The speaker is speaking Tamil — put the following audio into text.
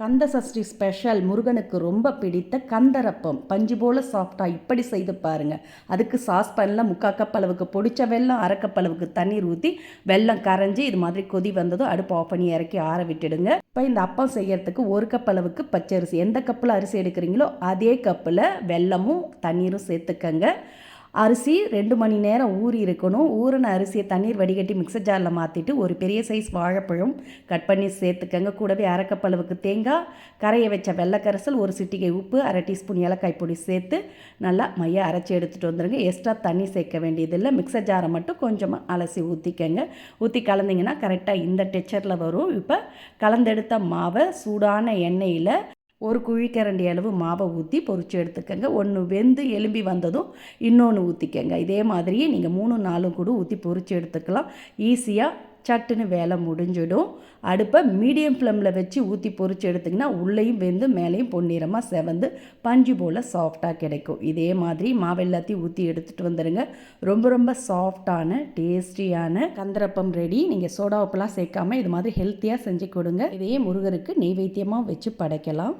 கந்த சஷ்டி ஸ்பெஷல் முருகனுக்கு ரொம்ப பிடித்த கந்தரப்பம். பஞ்சு போல் சாஃப்டாக இப்படி செய்து பாருங்கள் அதுக்கு சாஸ்பேனில் முக்கால் கப் அளவுக்கு பொடிச்ச வெல்லம் அரைக்கப்பளவுக்கு அளவுக்கு தண்ணீர் ஊற்றி வெல்லம் கரைஞ்சி இது மாதிரி கொதி வந்ததும் அடுப்பு ஆஃப் பண்ணி இறக்கி ஆற விட்டுடுங்க. இப்போ இந்த அப்பம் செய்யறதுக்கு ஒரு கப் அளவுக்கு பச்சரிசி. எந்த கப்பில் அரிசி எடுக்கிறீங்களோ அதே கப்பில் வெல்லமும் தண்ணீரும் சேர்த்துக்கங்க. அரிசி ரெண்டு மணி நேரம் ஊறி இருக்கணும். ஊறின அரிசியை தண்ணீர் வடிகட்டி மிக்சர் ஜாரில் மாற்றிட்டு ஒரு பெரிய சைஸ் வாழைப்பழம் கட் பண்ணி சேர்த்துக்கங்க. கூடவே அரைக்கப்பளவுக்கு தேங்காய் கரையை வச்ச வெள்ளைக்கரசல் ஒரு சிட்டிகை உப்பு அரை டீஸ்பூன் ஏலக்காய் பொடி சேர்த்து நல்லா மைய அரைச்சி எடுத்துகிட்டு வந்துடுங்க எக்ஸ்ட்ரா தண்ணி சேர்க்க வேண்டியதில்லை. மிக்சர் ஜாரை மட்டும் கொஞ்சமாக அலசி ஊற்றிக்கங்க ஊற்றி கலந்திங்கன்னா கரெக்டாக இந்த டெக்சரில் வரும். இப்போ கலந்தெடுத்த மாவை சூடான எண்ணெயில் ஒரு குழிக்கரண்டி அளவு மாவை ஊற்றி பொறிச்சு எடுத்துக்கங்க. ஒன்று வெந்து எலும்பி வந்ததும் இன்னொன்று ஊற்றிக்கங்க இதே மாதிரியே நீங்கள் மூணு நாலும் கூட ஊற்றி பொறிச்சு எடுத்துக்கலாம். ஈஸியாக சட்டுன்னு வேலை முடிஞ்சிடும். அடுப்பை மீடியம் ஃப்ளேமில் வச்சு ஊற்றி பொறிச்சு எடுத்திங்கன்னா உள்ளேயும் வெந்து மேலேயும் பொன்னிறமாக செவந்து பஞ்சு போல் சாஃப்டாக கிடைக்கும். இதே மாதிரி மாவு எல்லாத்தையும் ஊற்றி எடுத்துகிட்டு வந்துடுங்க ரொம்ப ரொம்ப சாஃப்டான டேஸ்டியான கந்தரப்பம் ரெடி நீங்கள் சோடா உப்பெல்லாம் சேர்க்காம இது மாதிரி ஹெல்த்தியாக செஞ்சு கொடுங்க. இதையே முருகருக்கு நெய்வேத்தியமாக வச்சு படைக்கலாம்.